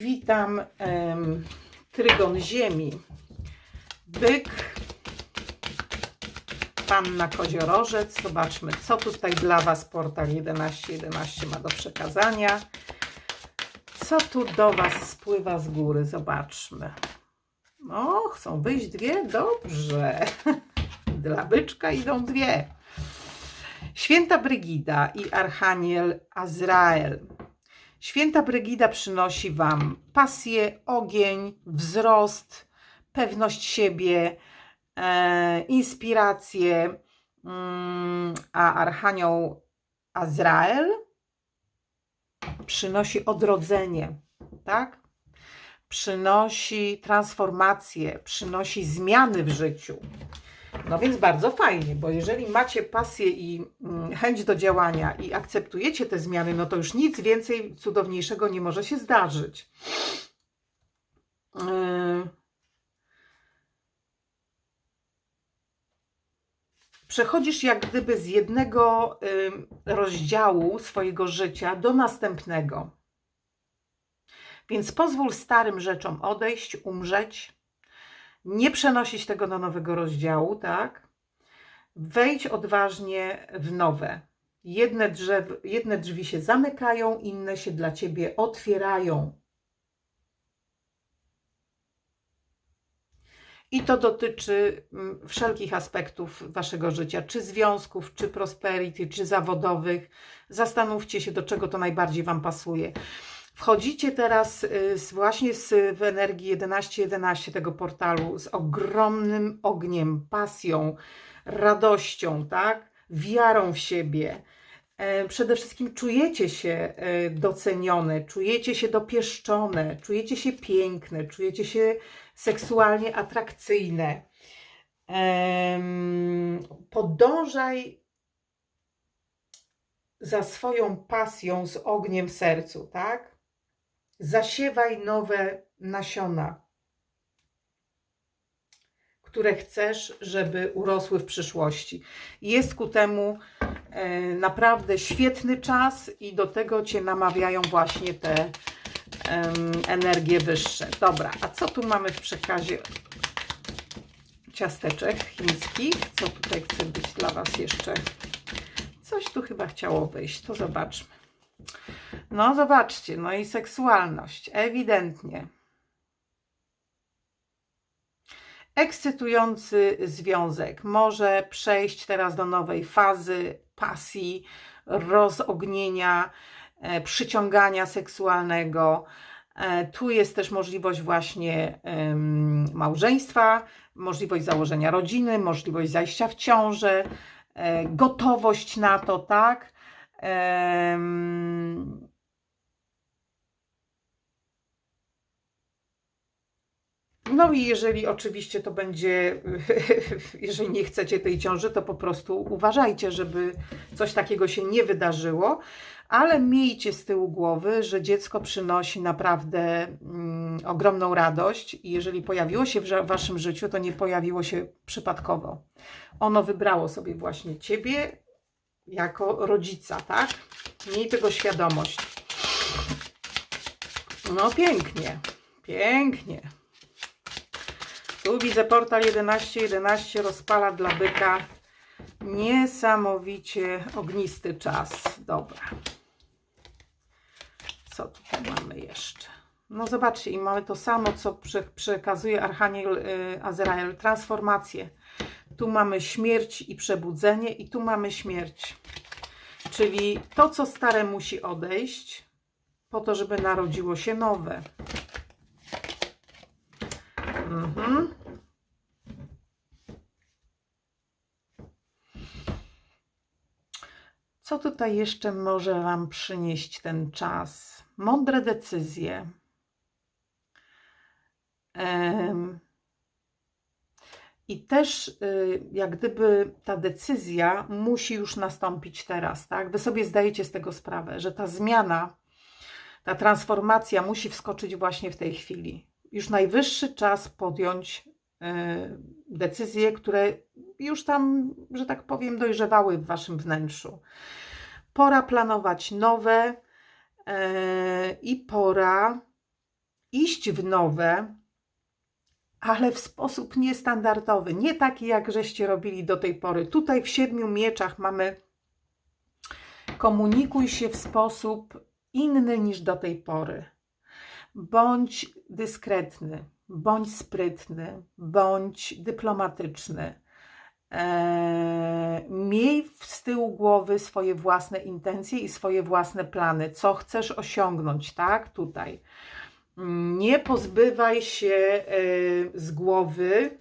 Witam em, trygon ziemi. Byk, panna koziorożec. Zobaczmy, co tutaj dla Was portal 1111 ma do przekazania. Co tu do Was spływa z góry? Zobaczmy. No, chcą wyjść dwie? Dobrze. Dla byczka idą dwie. Święta Brygida i Archaniel Azrael. Święta Brygida przynosi Wam pasję, ogień, wzrost, pewność siebie, e, inspirację, mm, a Archanioł Azrael przynosi odrodzenie, tak? Przynosi transformację, przynosi zmiany w życiu. No więc bardzo fajnie, bo jeżeli macie pasję i mm, chęć do działania i akceptujecie te zmiany, no to już nic więcej cudowniejszego nie może się zdarzyć. Yy. Przechodzisz jak gdyby z jednego ym, rozdziału swojego życia do następnego. Więc pozwól starym rzeczom odejść, umrzeć, nie przenosić tego do nowego rozdziału, tak? Wejdź odważnie w nowe. Jedne, drzew, jedne drzwi się zamykają, inne się dla ciebie otwierają. I to dotyczy mm, wszelkich aspektów waszego życia, czy związków, czy prosperity, czy zawodowych. Zastanówcie się, do czego to najbardziej wam pasuje. Wchodzicie teraz y, z, właśnie z, w energii 1111 tego portalu z ogromnym ogniem, pasją, radością, tak? Wiarą w siebie. E, Przede wszystkim czujecie się e, docenione, czujecie się dopieszczone, czujecie się piękne, czujecie się seksualnie atrakcyjne. Podążaj za swoją pasją z ogniem w sercu, tak? Zasiewaj nowe nasiona, które chcesz, żeby urosły w przyszłości. Jest ku temu e, naprawdę świetny czas i do tego Cię namawiają właśnie te energie wyższe. Dobra, a co tu mamy w przekazie ciasteczek chińskich? Co tutaj chce być dla Was jeszcze? Coś tu chyba chciało wyjść, to zobaczmy. No, zobaczcie, no i seksualność, ewidentnie. Ekscytujący związek może przejść teraz do nowej fazy pasji, rozognienia, e, przyciągania seksualnego. E, Tu jest też możliwość właśnie małżeństwa, możliwość założenia rodziny, możliwość zajścia w ciążę, e, gotowość na to, tak? No i jeżeli oczywiście to będzie, jeżeli nie chcecie tej ciąży, to po prostu uważajcie, żeby coś takiego się nie wydarzyło, ale miejcie z tyłu głowy, że dziecko przynosi naprawdę mm, ogromną radość i jeżeli pojawiło się w waszym życiu, to nie pojawiło się przypadkowo. Ono wybrało sobie właśnie ciebie jako rodzica, tak? Miej tego świadomość. No pięknie, pięknie. Tu widzę portal 1111 rozpala dla byka niesamowicie ognisty czas. Dobra. Co tutaj mamy jeszcze? No zobaczcie, i mamy to samo, co prze- przekazuje Archaniel y, Azrael. Transformację. Tu mamy śmierć i przebudzenie i tu mamy śmierć. Czyli to, co stare musi odejść, po to, żeby narodziło się nowe. Mhm. Co tutaj jeszcze może Wam przynieść ten czas? Mądre decyzje. Em, I też y, jak gdyby ta decyzja musi już nastąpić teraz, tak? Wy sobie zdajecie z tego sprawę, że ta zmiana, ta transformacja musi wskoczyć właśnie w tej chwili. Już najwyższy czas podjąć y, decyzje, które już tam, że tak powiem, dojrzewały w waszym wnętrzu. Pora planować nowe e, i pora iść w nowe, ale w sposób niestandardowy, nie taki jak żeście robili do tej pory. Tutaj w siedmiu mieczach mamy komunikuj się w sposób inny niż do tej pory. Bądź dyskretny, bądź sprytny, bądź dyplomatyczny. Eee, miej z tyłu głowy swoje własne intencje i swoje własne plany, co chcesz osiągnąć, tak? Tutaj. Nie pozbywaj się e, z głowy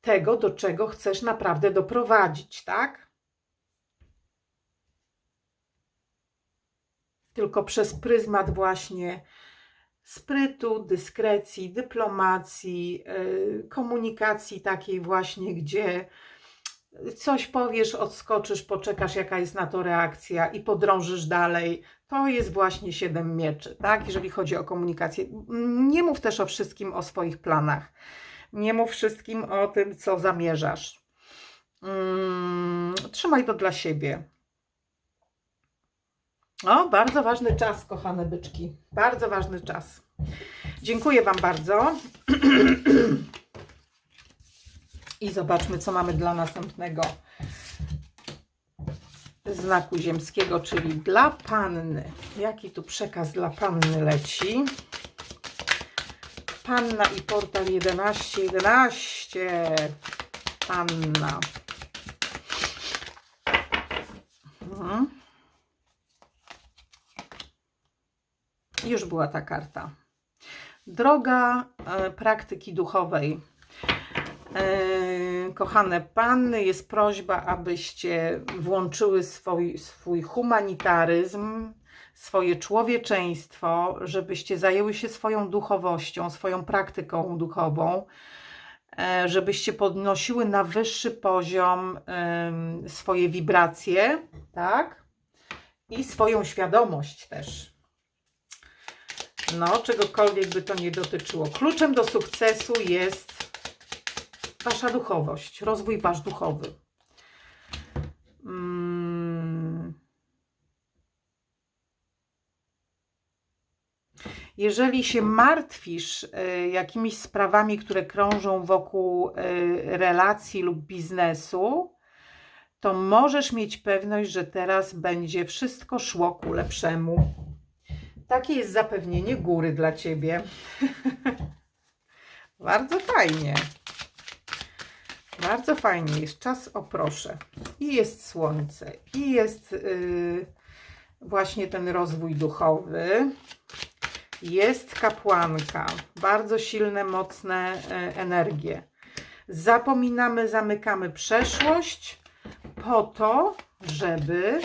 tego, do czego chcesz naprawdę doprowadzić, tak? Tylko przez pryzmat właśnie sprytu, dyskrecji, dyplomacji, yy, komunikacji takiej właśnie, gdzie coś powiesz, odskoczysz, poczekasz, jaka jest na to reakcja i podrążysz dalej. To jest właśnie siedem mieczy, tak? Jeżeli chodzi o komunikację. Nie mów też o wszystkim o swoich planach. Nie mów wszystkim o tym, co zamierzasz. Mm, trzymaj to dla siebie. O, bardzo ważny czas, kochane byczki. Bardzo ważny czas. Dziękuję Wam bardzo. I zobaczmy, co mamy dla następnego znaku ziemskiego, czyli dla panny. Jaki tu przekaz dla panny leci? Panna i portal 11, 11. Panna. Mhm. Już była ta karta. Droga e, praktyki duchowej. E, kochane panny, jest prośba, abyście włączyły swój, swój humanitaryzm, swoje człowieczeństwo, żebyście zajęły się swoją duchowością, swoją praktyką duchową, e, żebyście podnosiły na wyższy poziom swoje wibracje, tak? I swoją świadomość też. No, czegokolwiek by to nie dotyczyło. Kluczem do sukcesu jest Wasza duchowość, rozwój Wasz duchowy. Mm. Jeżeli się martwisz y, jakimiś sprawami, które krążą wokół y, relacji lub biznesu, to możesz mieć pewność, że teraz będzie wszystko szło ku lepszemu. Takie jest zapewnienie góry dla Ciebie. Bardzo fajnie. Bardzo fajnie. Jest czas, o proszę. I jest słońce. I jest yy, właśnie ten rozwój duchowy. Jest kapłanka. Bardzo silne, mocne yy, energie. Zapominamy, zamykamy przeszłość po to, żeby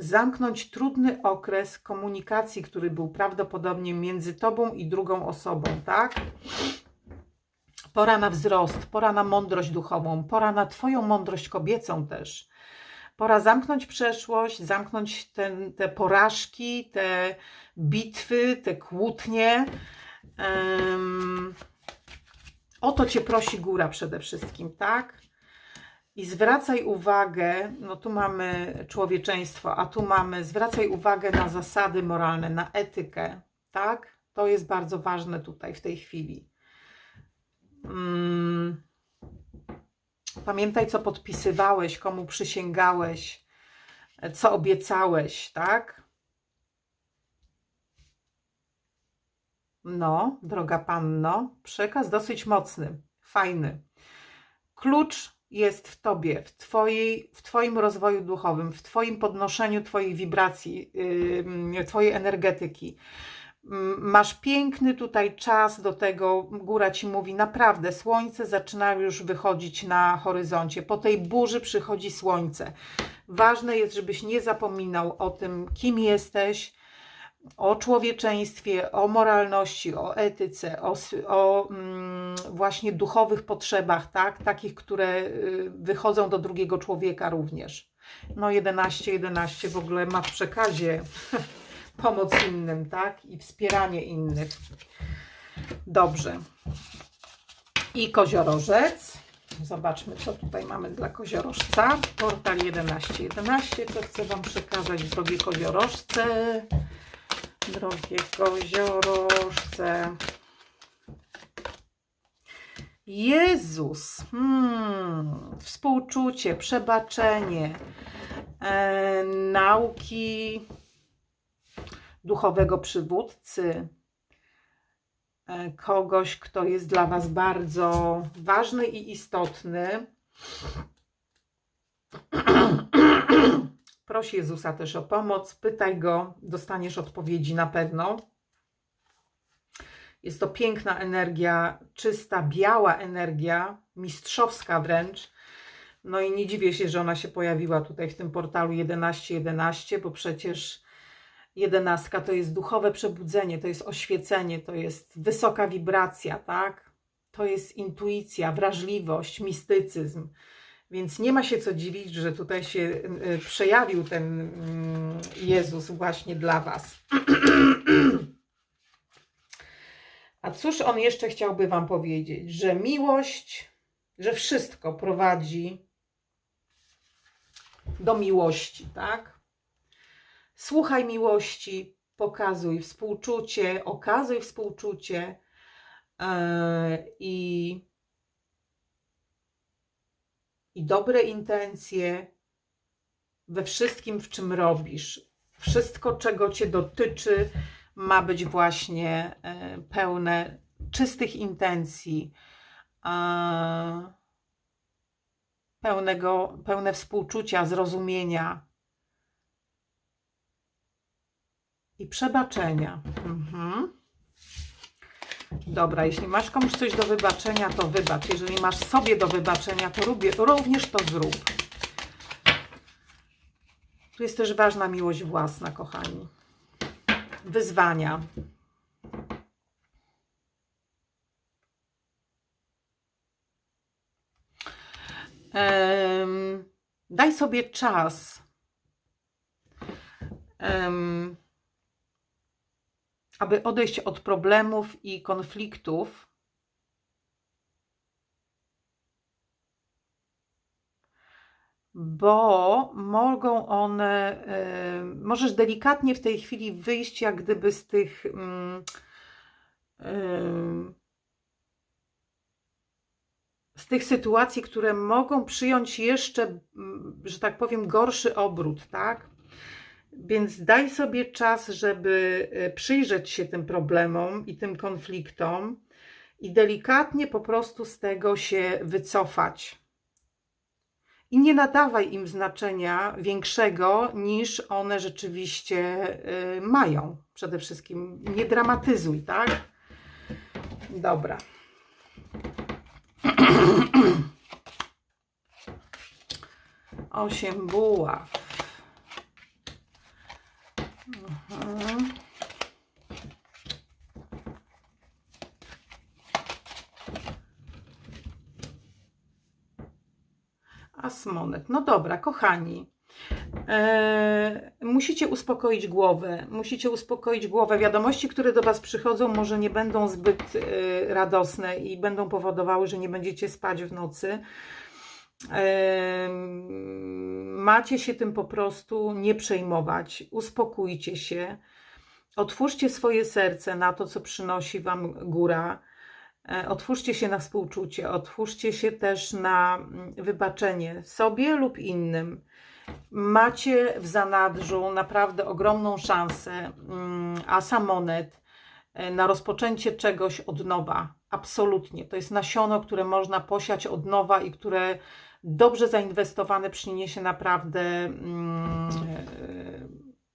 zamknąć trudny okres komunikacji, który był prawdopodobnie między tobą i drugą osobą, tak? Pora na wzrost, pora na mądrość duchową, pora na Twoją mądrość kobiecą też. Pora zamknąć przeszłość, zamknąć ten, te porażki, te bitwy, te kłótnie. Um, o to Cię prosi góra przede wszystkim, tak? I zwracaj uwagę, no tu mamy człowieczeństwo, a tu mamy, zwracaj uwagę na zasady moralne, na etykę, tak? To jest bardzo ważne tutaj w tej chwili. Hmm. Pamiętaj, co podpisywałeś, komu przysięgałeś, co obiecałeś, tak? No, droga panno, przekaz dosyć mocny, fajny. Klucz jest w Tobie, w, twojej, w Twoim rozwoju duchowym, w Twoim podnoszeniu Twojej wibracji, yy, Twojej energetyki. Masz piękny tutaj czas do tego, góra Ci mówi, naprawdę, słońce zaczyna już wychodzić na horyzoncie. Po tej burzy przychodzi słońce. Ważne jest, żebyś nie zapominał o tym, kim jesteś, o człowieczeństwie, o moralności, o etyce, o, o mm, właśnie duchowych potrzebach, tak? takich, które y, wychodzą do drugiego człowieka również. No 11, 11 w ogóle ma w przekazie pomoc innym, tak? I wspieranie innych. Dobrze. I koziorożec. Zobaczmy, co tutaj mamy dla koziorożca. Portal 1111. 11. Co chcę Wam przekazać, drogie koziorożce? Drogie koziorożce. Jezus. Hmm. Współczucie, przebaczenie, e, nauki duchowego przywódcy, e, kogoś, kto jest dla Was bardzo ważny i istotny. Proś Jezusa też o pomoc, pytaj Go, dostaniesz odpowiedzi na pewno. Jest to piękna energia, czysta, biała energia, mistrzowska wręcz. No i nie dziwię się, że ona się pojawiła tutaj w tym portalu 1111, bo przecież jedenastka to jest duchowe przebudzenie, to jest oświecenie, to jest wysoka wibracja, tak? To jest intuicja, wrażliwość, mistycyzm. Więc nie ma się co dziwić, że tutaj się y, przejawił ten mm, Jezus właśnie dla Was. A cóż on jeszcze chciałby Wam powiedzieć? Że miłość, że wszystko prowadzi do miłości, tak? Słuchaj miłości, pokazuj współczucie, okazuj współczucie yy, i, i dobre intencje we wszystkim, w czym robisz. Wszystko, czego Cię dotyczy, ma być właśnie yy, pełne czystych intencji, pełnego, pełne współczucia, zrozumienia i przebaczenia. Mhm. Dobra, jeśli masz komuś coś do wybaczenia, to wybacz. Jeżeli masz sobie do wybaczenia, to lubię, również to zrób. Tu jest też ważna miłość własna, kochani. Wyzwania. Um, daj sobie czas. Um, aby odejść od problemów i konfliktów, bo mogą one, y, możesz delikatnie w tej chwili wyjść jak gdyby z tych y, y, z tych sytuacji, które mogą przyjąć jeszcze, że tak powiem, gorszy obrót, tak? Więc daj sobie czas, żeby e, przyjrzeć się tym problemom i tym konfliktom i delikatnie po prostu z tego się wycofać. I nie nadawaj im znaczenia większego niż one rzeczywiście e, mają. Przede wszystkim nie dramatyzuj, tak? Dobra. Osiem buław. Mhm. Asmonet. No dobra, kochani. E, musicie uspokoić głowę. Musicie uspokoić głowę. Wiadomości, które do Was przychodzą, może nie będą zbyt e, radosne i będą powodowały, że nie będziecie spać w nocy macie się tym po prostu nie przejmować, uspokójcie się, otwórzcie swoje serce na to, co przynosi Wam góra, e, otwórzcie się na współczucie, otwórzcie się też na mm, wybaczenie sobie lub innym. Macie w zanadrzu naprawdę ogromną szansę, mm, a samonet e, na rozpoczęcie czegoś od nowa. Absolutnie. To jest nasiono, które można posiać od nowa i które dobrze zainwestowane przyniesie naprawdę mm, e,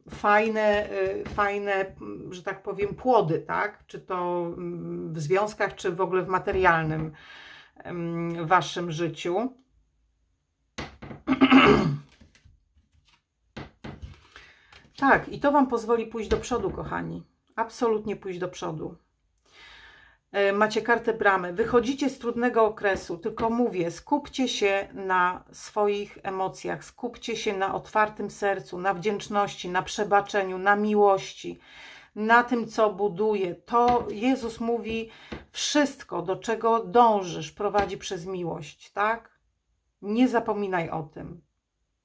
fajne, e, fajne, że tak powiem, płody, tak? Czy to mm, w związkach, czy w ogóle w materialnym waszym życiu. Tak, i to Wam pozwoli pójść do przodu, kochani. Absolutnie pójść do przodu. E, macie kartę bramy, wychodzicie z trudnego okresu, tylko mówię, skupcie się na swoich emocjach, skupcie się na otwartym sercu, na wdzięczności, na przebaczeniu, na miłości, na tym, co buduje. To Jezus mówi, Wszystko, do czego dążysz, prowadzi przez miłość, tak? Nie zapominaj o tym.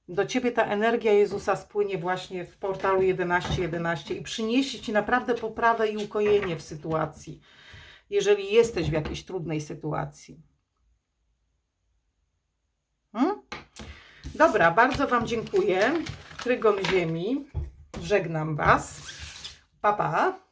Do ciebie ta energia Jezusa spłynie właśnie w portalu 1111 i przyniesie ci naprawdę poprawę i ukojenie w sytuacji, jeżeli jesteś w jakiejś trudnej sytuacji. Hmm? Dobra, bardzo Wam dziękuję. Trygon Ziemi. Żegnam Was. Pa, pa.